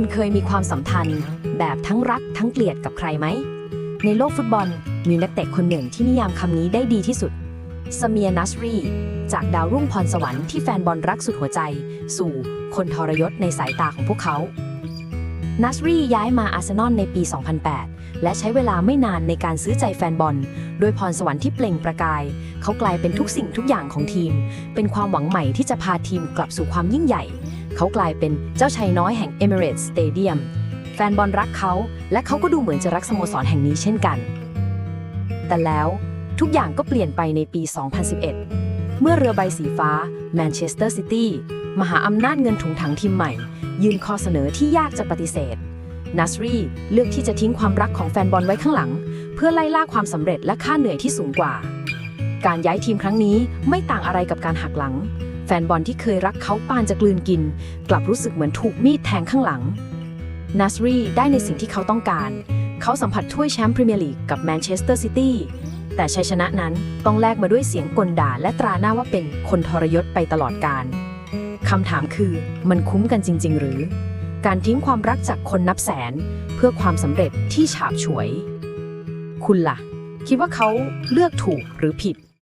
คุณเคยมีความสัมพันธ์ แบบทั้งรักทั้งเกลียดกับใครไหม ในโลกฟุตบอลมีนักเตะคนหนึ่งที่นิยามคำนี้ได้ดีที่สุดสเมียนัสรี จากดาวรุ่งพรสวรรค์ที่แฟนบอลรักสุดหัวใจ สู่คนทรยศในสายตาของพวกเขา นัสรีย้ายมาอาร์เซนอลในปี 2008 และใช้เวลาไม่นานในการซื้อใจแฟนบอลด้วยพรสวรรค์ที่เปล่งประกาย เขากลายเป็นทุกสิ่งทุกอย่างของทีม เป็นความหวังใหม่ที่จะพาทีมกลับสู่ความยิ่งใหญ่ เขากลายเป็นเจ้าชายน้อยแห่ง Emirates Stadium แฟนบอลรักเขา และเขาก็ดูเหมือนจะรักสโมสรแห่งนี้เช่นกัน แต่แล้วทุกอย่างก็เปลี่ยนไปในปี 2011 เมื่อเรือใบสีฟ้าแมนเชสเตอร์ซิตี้มหาอำนาจเงินถุงถังทีมใหม่ ยื่นข้อเสนอที่ยากจะปฏิเสธนัสรีเลือกที่จะทิ้งความรักของแฟนบอลไว้ข้างหลัง เพื่อไล่ล่าความสำเร็จและค่าเหนื่อยที่สูงกว่า การย้ายทีมครั้งนี้ไม่ต่างอะไรกับการหักหลัง แฟนบอลที่เคยรักเขาปานจะกลืนกิน กลับรู้สึกเหมือนถูกมีดแทงข้างหลังนัสรีได้ในสิ่งที่เขาต้องการ เขาสัมผัสถ้วยแชมป์พรีเมียร์ลีกกับแมนเชสเตอร์ซิตี้แต่ชัยชนะนั้นต้องแลกมาด้วยเสียงกลด่าและตราหน้าว่าเป็นคนทรยศไปตลอดกาลคำถามคือมันคุ้มกันจริง ๆ หรือ การทิ้งความรักจากคนนับแสน เพื่อความสำเร็จที่ฉาบฉวย คุณล่ะ คิดว่าเขาเลือกถูกหรือผิด